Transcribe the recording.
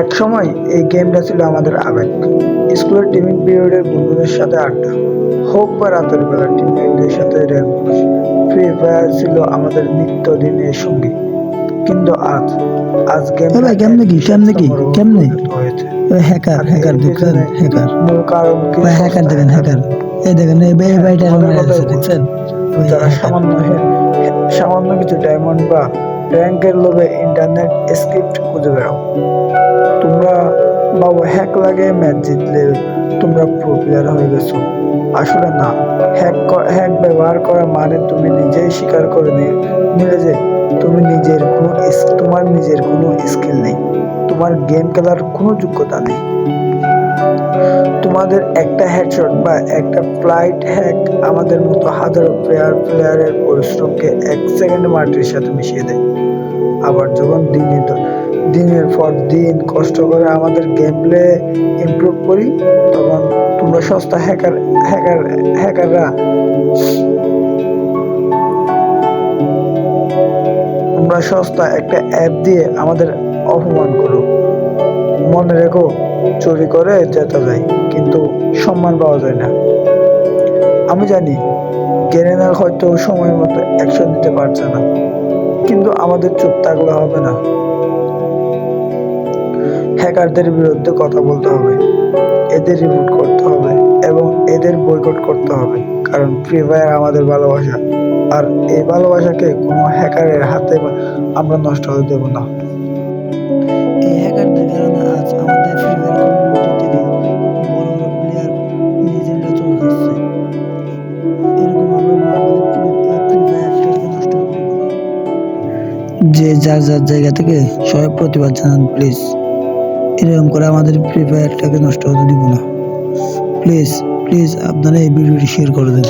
এক সময় এই গেমটা ছিল আমাদের আবেগ। স্কুলের টিফিন পিরিয়ডের বন্ধুদের সাথে আড্ডা। হোক বা রাতের বেলা টিমমেটদের সাথে র্যাঙ্ক ফ্রি ফায়ার ছিল আমাদের নিত্যদিনের সঙ্গী। কিন্তু আজ আজ গেম ভাই, কেমনে কি? কেমনে কি? কেমনে? হ্যাকার হ্যাকার দেখছেন হ্যাকার মূল কারণ কি? হ্যাকার দেখেন হ্যাকার এই দেখেন এই ভাই ভাইটা দেখছেন? সামান্য সামান্য কিছু ডায়মন্ড বা র্যাঙ্কের লোভে ইন্টারনেট স্ক্রিপ্ট খুঁজে বেড়াও বাবু হ্যাক লাগে, ম্যাচ জিতলে তোমরা প্রো প্লেয়ার হয়ে গেছো। আসলে না, হ্যাক হ্যাক ব্যবহার করা মানে তুমি নিজেই স্বীকার করে নিলে যে তুমি নিজের কোনো তোমার নিজের কোনো স্কিল নেই। তোমার গেম খেলার কোনো যোগ্যতা নেই। তোমাদের একটা হেডশট বা একটা ফ্লাইট হ্যাক আমাদের মতো হাজারো প্লেয়ার প্লেয়ারের পরিশ্রমকে এক সেকেন্ড মাটির সাথে মিশিয়ে দেয়। আবার যখন দিনে দিনের পর দিন কষ্ট করে আমাদের গেম প্লে ইমপ্রুভ করি, তখন তোমরা সস্তা হ্যাকার হ্যাকার হ্যাকাররা তোমরা সস্তা একটা অ্যাপ দিয়ে আমাদের অপমান করো। মনে রেখো, চুরি করে জেতা যায়, কিন্তু সম্মান পাওয়া যায় না। আমি জানি গেরেনার হয়তো সময় মতো অ্যাকশন নিতে পারছে না, কিন্তু আমাদের চুপ থাকলে হবে না। হ্যাকারদের বিরুদ্ধে কথা বলতে হবে। এদের রিপোর্ট করতে হবে এবং এদের বয়কট করতে হবে, কারণ ফ্রি ফায়ার আমাদের ভালোবাসা। আর এই ভালোবাসাকে কোনো হ্যাকারের হাতে আমরা নষ্ট হতে দেব না। এই আমাদের। যে যার যার জায়গা থেকে সবাই প্রতিবাদ জানান প্লিজ এরকম করে আমাদের ফ্রি ফায়ারটাকে নষ্ট হতে দিব না। প্লিজ প্লিজ আপনারা এই ভিডিওটি শেয়ার করে দেন।